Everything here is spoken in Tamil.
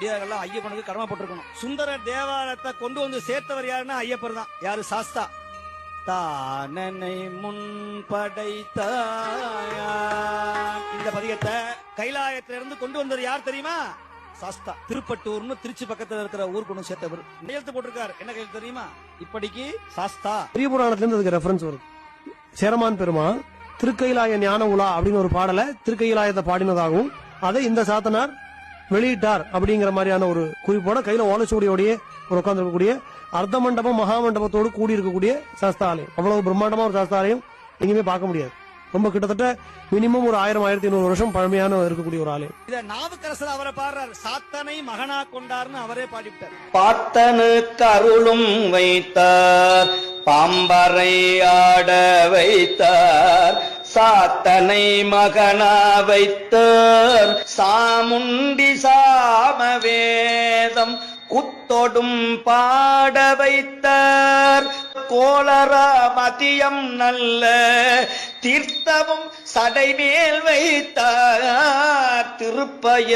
அடியார்கள்லாம் ஐயப்பனுக்கு கடமைப்பட்டிருக்கணும் சுந்தர தேவாலயத்தை கொண்டு வந்து சேர்த்தவர் யாருன்னா ஐயப்பர் தான். யாரு? சாஸ்தா. தானனை முன் படைத்தாயான் இந்த பதிகத்தை கைலாயத்துல இருந்து கொண்டு வந்தவர் யார் தெரியுமா? சாஸ்தா. திருப்பட்டூர்னு திருச்சி பக்கத்துல இருக்கிற ஊர் கொண்டு சேர்த்தவர். கையெழுத்து போட்டிருக்காரு. என்ன கையில் தெரியுமா? இப்படிக்கு சாஸ்தா. பெரிய புராணத்துல இருந்து அதுக்கு ரெஃபரன்ஸ் வருது. சேரமான் பெருமான் திருக்கைலாய ஞான உலா அப்படின்னு ஒரு பாடலை திருக்கைலாயத்தை பாடினதாகவும் அதை இந்த சாத்தனார் வெளியிட்டார் அப்படிங்கிற மாதிரியான ஒரு குறிப்போட கையில ஓலைச்சுவடியோடய ஒரு உட்காந்துருக்கக்கூடிய அர்த்த மண்டபம் மகா மண்டபத்தோடு கூடி இருக்கக்கூடிய சாஸ்தாலயம். அவ்வளவு பிரம்மாண்டமா ஒரு சாஸ்தாலயம் எங்கேயுமே பார்க்க முடியாது. ரொம்ப கிட்டத்தட்ட மினிமம் ஒரு ஆயிரம் ஆயிரத்தி ஐநூறு வருஷம் பழமையான இருக்கக்கூடிய ஒரு ஆலயம். இத நாவுக்கரசர் அவரை பாடுறார். சாத்தனை மகனா கொண்டார்னு அவரே பாடிவிட்டார். பார்த்தனுக்கு அருளும் வைத்தார் பாம்பரை ஆட வைத்தார். சாத்தனை மகனா வைத்தோர் சாமுண்டி சாமவேதம் குத்தொடும் பாட வைத்தார். கோலரா மதியம் நல்ல தீர்த்தமும் சடை மேல் வைத்தார். திருப்பய